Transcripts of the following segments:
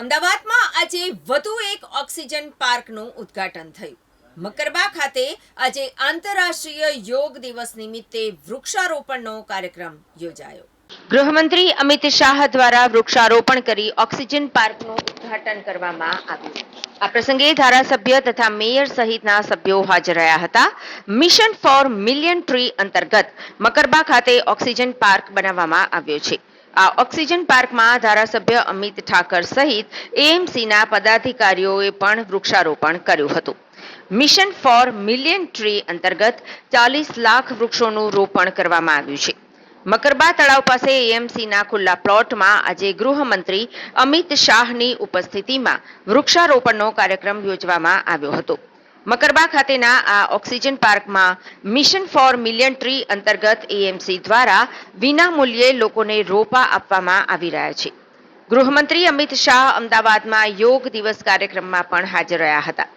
અમદાવાદમાં આજે વધુ એક ઓક્સિજન પાર્કનું ઉદ્ઘાટન થયું. મકરબા ખાતે આજે આંતરરાષ્ટ્રીય યોગ દિવસ નિમિત્તે વૃક્ષારોપણનો કાર્યક્રમ યોજાયો. ગૃહમંત્રી અમિત શાહ દ્વારા વૃક્ષારોપણ કરી ઓક્સિજન પાર્કનું ઉદ્ઘાટન કરવામાં આવ્યું. આ પ્રસંગે ધારાસભ્ય તથા મેયર સહિતના સભ્યો હાજર રહ્યા હતા. મિશન ફોર મિલિયન ટ્રી અંતર્ગત મકરબા ખાતે ઓક્સિજન પાર્ક બનાવવામાં આવ્યો છે. આ ઓક્સિજન પાર્કમાં ધારાસભ્ય અમિત ઠાકર સહિત એએમસીના પદાધિકારીઓએ પણ વૃક્ષારોપણ કર્યું હતું. મિશન ફોર મિલિયન ટ્રી અંતર્ગત ચાલીસ લાખ વૃક્ષોનું રોપણ કરવામાં આવ્યું છે. મકરબા તળાવ પાસે એએમસીના ખુલ્લા પ્લોટમાં આજે ગૃહમંત્રી અમિત શાહની ઉપસ્થિતિમાં વૃક્ષારોપણનો કાર્યક્રમ યોજવામાં આવ્યો હતો. મકરબા ખાતેના આ ઓક્સિજન પાર્કમાં મિશન ફોર મિલિયન ટ્રી અંતર્ગત એએમસી દ્વારા વિના મૂલ્યે લોકોને રોપા આપવામાં આવી રહ્યા છે. ગૃહમંત્રી અમિત શાહ અમદાવાદમાં યોગ દિવસ કાર્યક્રમમાં પણ હાજર રહ્યા હતા.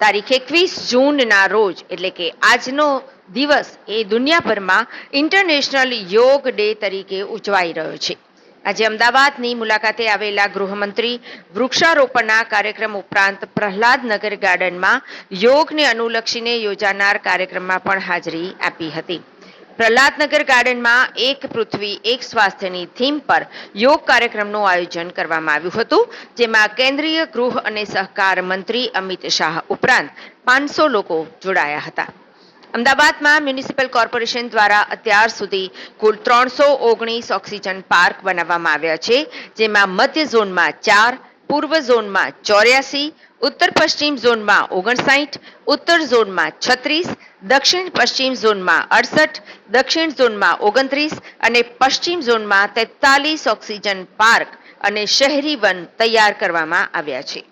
તારીખ એકવીસ જૂનના રોજ, એટલે કે આજનો દિવસ એ દુનિયાભરમાં ઇન્ટરનેશનલ યોગ ડે તરીકે ઉજવાઈ રહ્યો છે. આજે અમદાવાદની મુલાકાતે આવેલા ગૃહમંત્રી વૃક્ષારોપણના કાર્યક્રમ ઉપરાંત પ્રહલાદનગર ગાર્ડનમાં યોગને અનુલક્ષીને યોજાનાર કાર્યક્રમમાં પણ હાજરી આપી હતી. પ્રહલાદનગર ગાર્ડનમાં એક પૃથ્વી, એક સ્વાસ્થ્યની થીમ પર યોગ કાર્યક્રમનું આયોજન કરવામાં આવ્યું હતું, જેમાં કેન્દ્રીય ગૃહ અને સહકાર મંત્રી અમિત શાહ ઉપરાંત પાંચસો લોકો જોડાયા હતા. અમદાવાદમાં મ્યુનિસિપલ કોર્પોરેશન દ્વારા અત્યાર સુધી કુલ ત્રણસો ઓગણીસ ઓક્સિજન પાર્ક બનાવવામાં આવ્યા છે, જેમાં મધ્ય ઝોનમાં ચાર, પૂર્વ ઝોનમાં ચોર્યાસી, ઉત્તર પશ્ચિમ ઝોનમાં ઓગણસાઠ, ઉત્તર ઝોનમાં છત્રીસ, દક્ષિણ પશ્ચિમ ઝોનમાં અડસઠ, દક્ષિણ ઝોનમાં ઓગણત્રીસ અને પશ્ચિમ ઝોનમાં તેતાલીસ ઓક્સિજન પાર્ક અને શહેરી વન તૈયાર કરવામાં આવ્યા છે.